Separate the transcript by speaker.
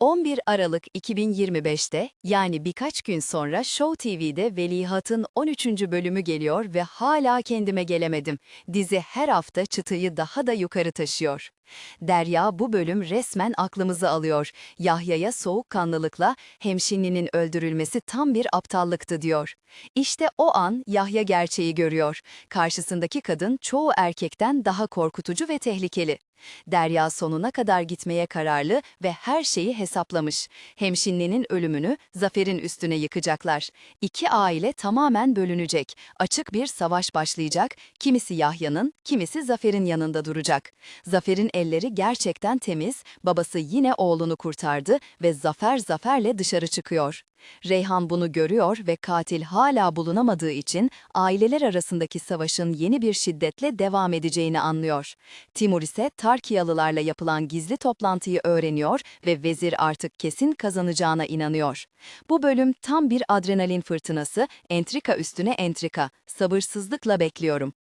Speaker 1: 11 Aralık 2025'te yani birkaç gün sonra Show TV'de Velihat'ın 13. bölümü geliyor ve hala kendime gelemedim. Dizi her hafta çıtayı daha da yukarı taşıyor. Derya bu bölüm resmen aklımızı alıyor. Yahya'ya soğukkanlılıkla hemşinlinin öldürülmesi tam bir aptallıktı diyor. İşte o an Yahya gerçeği görüyor. Karşısındaki kadın çoğu erkekten daha korkutucu ve tehlikeli. Derya sonuna kadar gitmeye kararlı ve her şeyi hesaplamış. Hemşinlinin ölümünü Zafer'in üstüne yıkacaklar. İki aile tamamen bölünecek. Açık bir savaş başlayacak. Kimisi Yahya'nın, kimisi Zafer'in yanında duracak. Zafer'in elleri gerçekten temiz, babası yine oğlunu kurtardı ve Zafer zaferle dışarı çıkıyor. Reyhan bunu görüyor ve katil hala bulunamadığı için aileler arasındaki savaşın yeni bir şiddetle devam edeceğini anlıyor. Timur ise Tarkiyalılarla yapılan gizli toplantıyı öğreniyor ve vezir artık kesin kazanacağına inanıyor. Bu bölüm tam bir adrenalin fırtınası, entrika üstüne entrika. Sabırsızlıkla bekliyorum.